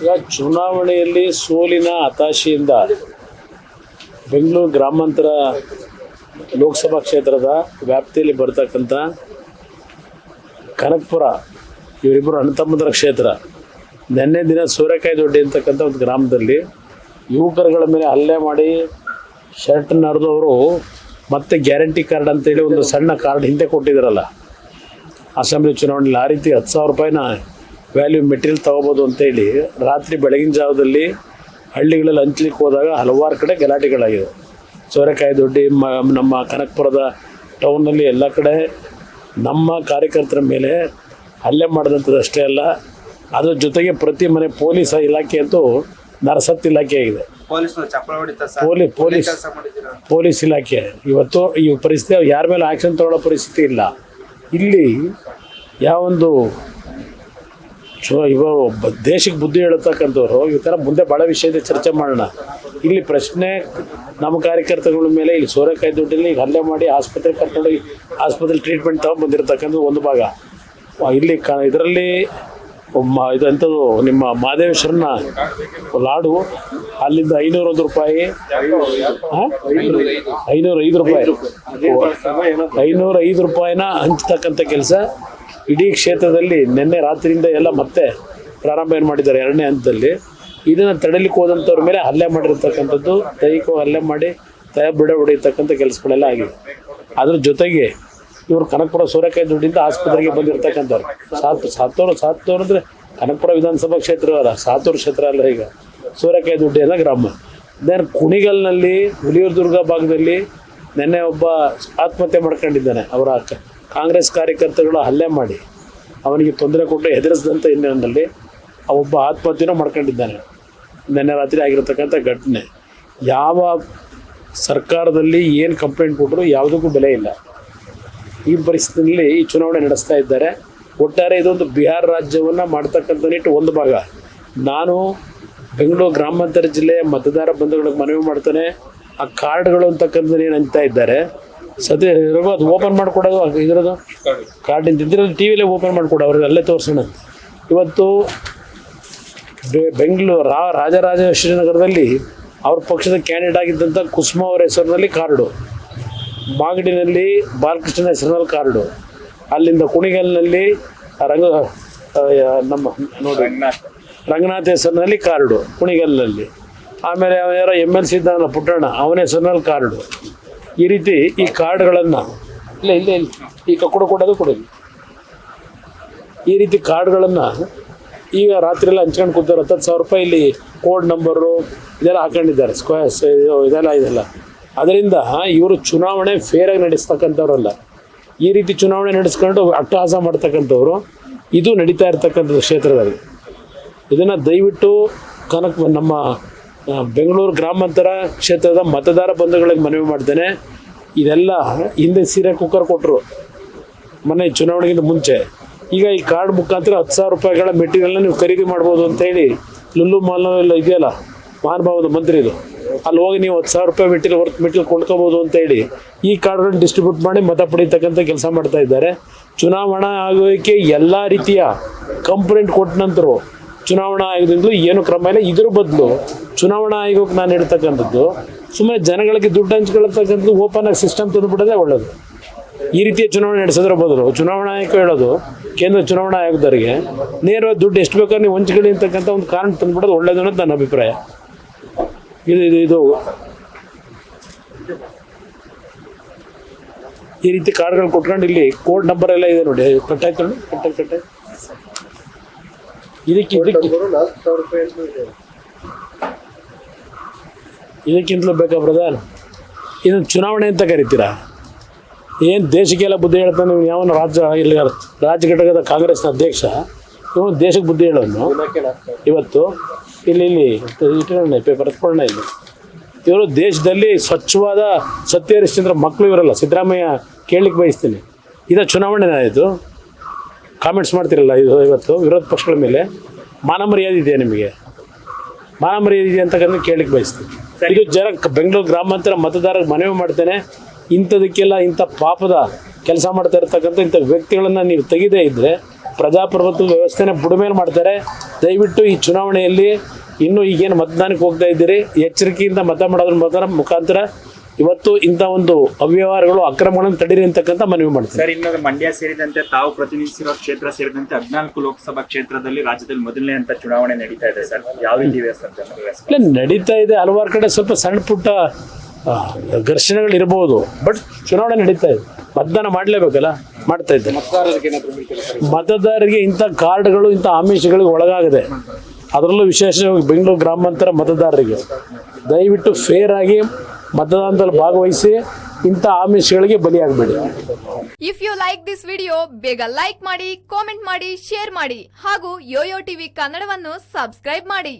ಈಗ ಚುನಾವಣೆಯಲ್ಲಿ ಸೋಲಿನ ಹತಾಶೆಯಿಂದ ಬೆಂಗಳೂರು ಗ್ರಾಮಾಂತರ ಲೋಕಸಭಾ ಕ್ಷೇತ್ರದ ವ್ಯಾಪ್ತಿಯಲ್ಲಿ ಬರ್ತಕ್ಕಂಥ ಕನಕಪುರ ಇವರಿಬ್ಬರು ಅಣ್ಣತಮ್ಮದರ ಕ್ಷೇತ್ರ, ನಿನ್ನೆ ದಿನ ಸೂರ್ಯಕಾಯಿ ದೊಡ್ಡಿ ಅಂತಕ್ಕಂಥ ಒಂದು ಗ್ರಾಮದಲ್ಲಿ ಯುವಕರುಗಳ ಮೇಲೆ ಹಲ್ಲೆ ಮಾಡಿ ಶರ್ಟ್ ನರೆದವರು ಮತ್ತೆ ಗ್ಯಾರಂಟಿ ಕಾರ್ಡ್ ಅಂತೇಳಿ ಒಂದು ಸಣ್ಣ ಕಾರ್ಡ್ ಹಿಂದೆ ಕೊಟ್ಟಿದ್ರಲ್ಲ ಅಸೆಂಬ್ಲಿ ಚುನಾವಣೆಯಲ್ಲಿ ಆ ರೀತಿ ಹತ್ತು ಸಾವಿರ ರೂಪಾಯಿನ ವ್ಯಾಲ್ಯೂ ಮೆಟೀರಿಯಲ್ ತೊಗೋಬೋದು ಅಂತೇಳಿ ರಾತ್ರಿ ಬೆಳಗಿನ ಜಾವದಲ್ಲಿ ಹಳ್ಳಿಗಳಲ್ಲಿ ಹಂಚ್ಲಿಕ್ಕೆ ಹೋದಾಗ ಹಲವಾರು ಕಡೆ ಗಲಾಟೆಗಳಾಗಿದೆ ಸೋರೆಕಾಯಿ ದೊಡ್ಡಿ ಮ ನಮ್ಮ ಕನಕಪುರದ ಟೌನ್ನಲ್ಲಿ ಎಲ್ಲ ಕಡೆ ನಮ್ಮ ಕಾರ್ಯಕರ್ತರ ಮೇಲೆ ಹಲ್ಲೆ ಮಾಡಿದಂಥದ್ದು ಅಷ್ಟೇ ಅಲ್ಲ ಅದರ ಜೊತೆಗೆ ಪ್ರತಿ ಮನೆ ಪೊಲೀಸ್ ಇಲಾಖೆ ಅಂತೂ ನರಸತ್ ಇಲಾಖೆ ಆಗಿದೆ. ಪೊಲೀಸ್ ಪೊಲೀಸ್ ಪೊಲೀಸ್ ಇಲಾಖೆ. ಇವತ್ತು ಈ ಪರಿಸ್ಥಿತಿ ಯಾರ ಮೇಲೆ ಆ್ಯಕ್ಷನ್ ತಗೊಳ್ಳೋ ಪರಿಸ್ಥಿತಿ ಇಲ್ಲ. ಇಲ್ಲಿ ಯಾವೊಂದು ಚು ಇವ ಒಬ್ಬ ದೇಶಕ್ಕೆ ಬುದ್ಧಿ ಹೇಳ್ತಕ್ಕಂಥವ್ರು ಈ ಥರ ಮುಂದೆ ಭಾಳ ವಿಷಯದ ಚರ್ಚೆ ಮಾಡೋಣ. ಇಲ್ಲಿ ಪ್ರಶ್ನೆ ನಮ್ಮ ಕಾರ್ಯಕರ್ತಗಳ ಮೇಲೆ, ಇಲ್ಲಿ ಸೋರೆಕಾಯಿ ದುಡ್ಡಲ್ಲಿ ಹಲ್ಲೆ ಮಾಡಿ ಆಸ್ಪತ್ರೆ ಕರ್ಕೊಂಡೋಗಿ ಆಸ್ಪತ್ರೆ ಟ್ರೀಟ್ಮೆಂಟ್ ತಗೊಂಡು ಒಂದು ಭಾಗ. ಇಲ್ಲಿ ಕ, ಇದರಲ್ಲಿ ಇದಂಥದ್ದು ನಿಮ್ಮ ಮಹದೇವೇಶ್ವರನ ಲಾಡು, ಅಲ್ಲಿಂದ ಐನೂರ ಒಂದು ರೂಪಾಯಿ? ಐನೂರ ಐದು ರೂಪಾಯಿ. ಐನೂರ ಐದು ರೂಪಾಯಿನ ಹಂಚ್ತಕ್ಕಂಥ ಕೆಲಸ. ಇಡೀ ಕ್ಷೇತ್ರದಲ್ಲಿ ನಿನ್ನೆ ರಾತ್ರಿಯಿಂದ ಎಲ್ಲ ಮತ್ತೆ ಪ್ರಾರಂಭ ಏನು ಮಾಡಿದ್ದಾರೆ? ಎರಡನೇ ಹಂತದಲ್ಲಿ. ಇದನ್ನು ತಡಲಿಕ್ಕೆ ಹೋದಂಥವ್ರ ಮೇಲೆ ಹಲ್ಲೆ ಮಾಡಿರ್ತಕ್ಕಂಥದ್ದು, ದೈಹಿಕವಾಗಿ ಹಲ್ಲೆ ಮಾಡಿ ತಯ ಬಿಡ ಹೊಡೆಯತಕ್ಕಂಥ ಕೆಲಸಗಳೆಲ್ಲ ಆಗಿದೆ. ಅದ್ರ ಜೊತೆಗೆ ಇವರು ಕನಕಪುರ ಸೂರ್ಯಕಾಯಿ ದುಡ್ಡಿಂದ ಆಸ್ಪತ್ರೆಗೆ ಬಂದಿರತಕ್ಕಂಥವ್ರು. ಸಾತ್, ಸಾತ್ತೋರು ಸಾತ್ತೋರು ಅಂದರೆ ಕನಕಪುರ ವಿಧಾನಸಭಾ ಕ್ಷೇತ್ರ ಅಲ್ಲ ಸಾತೂರು ಕ್ಷೇತ್ರ ಅಲ್ಲ ಈಗ. ಸೂರ್ಯಕಾಯಿ ದುಡ್ಡಿ ಅನ್ನೋ ಗ್ರಾಮ. ದೆನ್ ಕುಣಿಗಲ್ನಲ್ಲಿ ಹುಲಿಯೂರು ದುರ್ಗ ಭಾಗದಲ್ಲಿ ನಿನ್ನೆ ಒಬ್ಬ ಆತ್ಮಹತ್ಯೆ ಮಾಡ್ಕೊಂಡಿದ್ದಾನೆ, ಅವರ ಕಾಂಗ್ರೆಸ್ ಕಾರ್ಯಕರ್ತರುಗಳು ಹಲ್ಲೆ ಮಾಡಿ ಅವನಿಗೆ ತೊಂದರೆ ಕೊಟ್ಟು ಹೆದರಿಸಿದಂಥ ಹಿನ್ನೆಲೆಯಲ್ಲಿ ಆ ಒಬ್ಬ ಆತ್ಮಹತ್ಯೆನೂ ಮಾಡ್ಕೊಂಡಿದ್ದಾನೆ. ನಿನ್ನೆ ರಾತ್ರಿ ಆಗಿರತಕ್ಕಂಥ ಘಟನೆ. ಯಾವ ಸರ್ಕಾರದಲ್ಲಿ ಏನು ಕಂಪ್ಲೇಂಟ್ ಕೊಟ್ಟರು ಯಾವುದಕ್ಕೂ ಬೆಲೆ ಇಲ್ಲ. ಈ ಪರಿಸ್ಥಿತಿಯಲ್ಲಿ ಈ ಚುನಾವಣೆ ನಡೆಸ್ತಾ ಇದ್ದಾರೆ. ಒಟ್ಟಾರೆ ಇದೊಂದು ಬಿಹಾರ ರಾಜ್ಯವನ್ನು ಮಾಡ್ತಕ್ಕಂಥ ನಿಟ್ಟು ಒಂದು ಭಾಗ. ನಾನು ಬೆಂಗಳೂರು ಗ್ರಾಮಾಂತರ ಜಿಲ್ಲೆಯ ಮತದಾರ ಬಂಧುಗಳಿಗೆ ಮನವಿ ಮಾಡ್ತಾನೆ. ಆ ಕಾರ್ಡ್ಗಳು ಅಂತಕ್ಕಂಥದ್ದು ಏನು ಇದ್ದಾರೆ. ಸದ್ಯ ರಘು ಓಪನ್ ಮಾಡಿಕೊಡೋದು ಇದ್ರದ್ದು ಕಾರ್ಡ್ ಇದ್ರಲ್ಲಿ ಟಿ ವಿಲೇ ಓಪನ್ ಮಾಡಿಕೊಡು, ಅವ್ರಿಗೆ ಅಲ್ಲೇ ತೋರಿಸೋಣ. ಇವತ್ತು ಬೆಂಗಳೂರು ರಾ ರಾಜರಾಜೇಶ್ವರಿ ಅವ್ರ ಪಕ್ಷದ ಕ್ಯಾಂಡಿಡೇಟ್ ಆಗಿದ್ದಂಥ ಕುಸುಮ ಅವರ ಹೆಸರಿನಲ್ಲಿ ಕಾರ್ಡು. ಮಾಗಡಿನಲ್ಲಿ ಬಾಲಕೃಷ್ಣನ ಹೆಸರಿನಲ್ಲಿ ಕಾರ್ಡು. ಅಲ್ಲಿಂದ ಕುಣಿಗಲ್ನಲ್ಲಿ ರಂಗ ನಮ್ಮ ನೋಡಿ. ರಂಗನಾಥ್ ಹೆಸರಿನಲ್ಲಿ ಕಾರ್ಡು ಕುಣಿಗಲ್ನಲ್ಲಿ. ಆಮೇಲೆ ಯಾರೋ ಎಂ ಎಲ್ ಸಿ ಇದ್ದಾನಲ್ಲ ಪುಟ್ಟಣ್ಣ, ಅವನ ಹೆಸರಿನಲ್ಲಿ ಕಾರ್ಡು. ಈ ರೀತಿ ಈ ಕಾರ್ಡ್ಗಳನ್ನು ಇಲ್ಲ ಇಲ್ಲ ಇಲ್ಲ. ಈಗ ಕೊಡು ಕೊಡೋದು ಕೊಡೋದು ಈ ರೀತಿ ಕಾರ್ಡ್ಗಳನ್ನು ಈಗ ರಾತ್ರಿ ಎಲ್ಲ ಹಂಚ್ಕೊಂಡು ಕೂತಾರೆ ಹತ್ತು ಸಾವಿರ ರೂಪಾಯಿ ಇಲ್ಲಿ ಕೋಡ್ ನಂಬರು ಇದೆಲ್ಲ ಹಾಕೊಂಡಿದ್ದಾರೆ. ಸ್ಕ್ವೇರ್ಸ್ ಇದೆಲ್ಲ ಇದೆಲ್ಲ. ಅದರಿಂದ ಇವರು ಚುನಾವಣೆ ಫೇರಾಗಿ ನಡೆಸ್ತಕ್ಕಂಥವ್ರಲ್ಲ. ಈ ರೀತಿ ಚುನಾವಣೆ ನಡೆಸ್ಕೊಂಡು ಅಟ್ಟಹಾಸ ಮಾಡ್ತಕ್ಕಂಥವ್ರು ಇದು ನಡೀತಾ ಇರ್ತಕ್ಕಂಥದ್ದು ಕ್ಷೇತ್ರದಲ್ಲಿ. ಇದನ್ನು ದಯವಿಟ್ಟು ಕನಕ, ನಮ್ಮ ಬೆಂಗಳೂರು ಗ್ರಾಮಾಂತರ ಕ್ಷೇತ್ರದ ಮತದಾರ ಬಂಧುಗಳಿಗೆ ಮನವಿ ಮಾಡ್ತೇನೆ. ಇದೆಲ್ಲ ಹಿಂದೆ ಸೀರೆ ಕುಕ್ಕರ್ ಕೊಟ್ಟರು ಮೊನ್ನೆ ಚುನಾವಣೆಗಿಂತ ಮುಂಚೆ. ಈಗ ಈ ಕಾರ್ಡ್ ಮುಖಾಂತರ ಹತ್ತು ಸಾವಿರ ರೂಪಾಯಿಗಳ ಮೆಟೀರಿಯಲ್ನ ನೀವು ಖರೀದಿ ಮಾಡ್ಬೋದು ಅಂತೇಳಿ ಲುಲ್ಲು ಮಾಲ್ ಎಲ್ಲ ಇದೆಯಲ್ಲ, ಮಹಾನುಭಾವದ ಮಂತ್ರಿದು ಅಲ್ಲಿ ಹೋಗಿ ನೀವು ಹತ್ತು ಸಾವಿರ ರೂಪಾಯಿ ಮೆಟೀರಿಯಲ್ ವರ್ಕ್ ಮೆಟೀರಿಯಲ್ ಕೊಂಡ್ಕೋಬೋದು ಅಂತೇಳಿ ಈ ಕಾರ್ಡ್ಗಳನ್ನ ಡಿಸ್ಟ್ರಿಬ್ಯೂಟ್ ಮಾಡಿ ಮತ ಪಡೀತಕ್ಕಂಥ ಕೆಲಸ ಮಾಡ್ತಾ ಇದ್ದಾರೆ. ಚುನಾವಣಾ ಆಗೋಕ್ಕೆ ಎಲ್ಲ ರೀತಿಯ ಕಂಪ್ಲೇಂಟ್ ಕೊಟ್ಟ ನಂತರ ಚುನಾವಣಾ ಆಯೋಗದಿಂದಲೂ ಏನು ಕ್ರಮ ಇಲ್ಲ. ಇದ್ರ ಬದಲು ಚುನಾವಣಾ ಆಯೋಗಕ್ಕೆ ನಾನು ಹೇಳ್ತಕ್ಕಂಥದ್ದು ಸುಮ್ಮನೆ ಜನಗಳಿಗೆ ದುಡ್ಡು ಹಂಚ್ಕೊಳ್ತಕ್ಕಂಥದ್ದು ಓಪನ್ ಆಗಿ ಸಿಸ್ಟಮ್ ತಂದುಬಿಡೋದೇ ಒಳ್ಳೆಯದು ಈ ರೀತಿಯ ಚುನಾವಣೆ ನಡೆಸೋದ್ರ ಬದಲು ಚುನಾವಣಾ ಆಯೋಗ ಹೇಳೋದು, ಕೇಂದ್ರ ಚುನಾವಣಾ ಆಯೋಗದವರಿಗೆ ನೇರವಾಗಿ ದುಡ್ಡು ಎಷ್ಟು ಬೇಕಾದ್ರೆ ನೀವು ಹಂಚ್ಕೊಳ್ಳಿ ಅಂತಕ್ಕಂಥ ಒಂದು ಕಾರಣ ತಂದುಬಿಡೋದು ಒಳ್ಳೇದು ಅನ್ನೋದು ನನ್ನ ಅಭಿಪ್ರಾಯ. ಇದು ಇದು ಇದು. ಈ ರೀತಿ ಕಾರ್ಡ್ಗಳು ಕೊಟ್ಕೊಂಡು ಇಲ್ಲಿ ಕೋಡ್ ನಂಬರ್ ಎಲ್ಲ ಇದೆ ನೋಡಿ. ಕಟ್ಟಾಯ್ತು ನೋಡಿ? ಕಟ್ಟಾಯ್ತು ಕಟ್ಟಾಯ್ತು ಇದಕ್ಕೆ ಇದಕ್ಕೆ ಇದಕ್ಕಿಂತಲೂ ಬೇಕಾ ಬ್ರದರ್ ಇದನ್ನು ಚುನಾವಣೆ ಅಂತ ಕರಿತೀರಾ? ಏನು ದೇಶಕ್ಕೆಲ್ಲ ಬುದ್ಧಿ ಹೇಳ್ತಾನೆ ನೀವು ಯಾವನ ರಾಜ್ಯ ಇಲ್ಲಿ ರಾಜ್ಯ ಘಟಕದ ಕಾಂಗ್ರೆಸ್ನ ಅಧ್ಯಕ್ಷ? ಇವನು ದೇಶಕ್ಕೆ ಬುದ್ಧಿ ಹೇಳೋನು? ಇವತ್ತು? ಇಲ್ಲಿ ಇಲ್ಲಿ ಇಟ್ಕೊಳ್ಳೋಣ ಪೇಪರ್ ಎತ್ಕೊಂಡೆ ಇಲ್ಲಿ. ಇವರು ದೇಶದಲ್ಲಿ ಸ್ವಚ್ಛವಾದ ಸತ್ಯ ಹರಿಶ್ಚಂದ್ರ ಮಕ್ಕಳು ಇವರಲ್ಲ. ಸಿದ್ದರಾಮಯ್ಯ ಕೇಳಲಿಕ್ಕೆ ಬಯಸ್ತೀನಿ. ಇದು ಚುನಾವಣೆ ಆಯಿತು ಕಾಮೆಂಟ್ಸ್ ಮಾಡ್ತಿರಲ್ಲ ಇದು ಇವತ್ತು ವಿರೋಧ ಪಕ್ಷಗಳ ಮೇಲೆ. ಮಾನ ಮರ್ಯಾದೆ ಇದೆಯಾ ನಿಮಗೆ? ಮಾನ ಮರ್ಯಾದೆ ಇದೆಯಾ ಅಂತಕ್ಕಂಥ ಕೇಳಲಿಕ್ಕೆ ಬಯಸ್ತೀನಿ. ಇದು ಜನ ಬೆಂಗಳೂರು ಗ್ರಾಮಾಂತರ ಮತದಾರರಿಗೆ ಮನವಿ ಮಾಡ್ತೇನೆ. ಇಂಥದಕ್ಕೆಲ್ಲ ಇಂಥ ಪಾಪದ ಕೆಲಸ ಮಾಡ್ತಾ ಇರ್ತಕ್ಕಂಥ ಇಂಥ ವ್ಯಕ್ತಿಗಳನ್ನು ನೀವು ತೆಗೆದೇ ಇದ್ದರೆ ಪ್ರಜಾಪ್ರಭುತ್ವ ವ್ಯವಸ್ಥೆನೇ ಬುಡಮೇಲೆ ಮಾಡ್ತಾರೆ. ದಯವಿಟ್ಟು ಈ ಚುನಾವಣೆಯಲ್ಲಿ ಇನ್ನೂ ಈಗೇನು ಮತದಾನಕ್ಕೆ ಹೋಗ್ತಾ ಇದ್ದೀರಿ ಎಚ್ಚರಿಕೆಯಿಂದ ಮತ ಮಾಡೋದ್ರ ಮುಖಾಂತರ ಇವತ್ತು ಇಂಥ ಒಂದು ಅವ್ಯವಹಾರಗಳು ಅಕ್ರಮಗಳನ್ನು ತಡೀರಿ ಅಂತಕ್ಕಂಥ ಮನವಿ ಮಾಡ್ತಾರೆ ಸರ್ ಇನ್ನೊಂದು ಮಂಡ್ಯ ಸೇರಿದಂತೆ ತಾವು ಪ್ರತಿನಿಧಿಸಿರೋ ಕ್ಷೇತ್ರ ಸೇರಿದಂತೆ ಹದಿನಾಲ್ಕು ಲೋಕಸಭಾ ಕ್ಷೇತ್ರದಲ್ಲಿ ರಾಜ್ಯದಲ್ಲಿ ಮೊದಲನೇ ಅಂತ ಚುನಾವಣೆ ನಡೀತಾ ಇದೆ ಸರ್. ಯಾವ ರೀತಿ? ಇಲ್ಲ ನಡೀತಾ ಇದೆ. ಹಲವಾರು ಕಡೆ ಸ್ವಲ್ಪ ಸಣ್ಣ ಪುಟ್ಟ ಘರ್ಷಣೆಗಳು ಇರಬಹುದು ಬಟ್ ಚುನಾವಣೆ ನಡೀತಾ ಇದೆ. ಮತದಾನ ಮಾಡಲೇಬೇಕಲ್ಲ? ಮಾಡ್ತಾ ಇದ್ದಾರೆ ಮತದಾರರಿಗೆ ಇಂಥ ಕಾರ್ಡ್ಗಳು ಇಂಥ ಆಮಿಷಗಳಿಗೆ ಒಳಗಾಗದೆ. ಅದರಲ್ಲೂ ವಿಶೇಷವಾಗಿ ಬೆಂಗಳೂರು ಗ್ರಾಮಾಂತರ ಮತದಾರರಿಗೆ. ದಯವಿಟ್ಟು ಫೇರ್ ಆಗಿ ಮತದಾನದಲ್ಲಿ ಭಾಗವಹಿಸಿ ಇಂಥ ಆಮಿಷಗಳಿಗೆ ಬಲಿಯಾಗಬೇಡಿ. If you like this video ಬೇಗ ಲೈಕ್ ಮಾಡಿ ಕಾಮೆಂಟ್ ಮಾಡಿ ಶೇರ್ ಮಾಡಿ ಹಾಗೂ ಯೋಯೋ ಟಿವಿ ಕನ್ನಡವನ್ನು ಸಬ್ಸ್ಕ್ರೈಬ್ ಮಾಡಿ.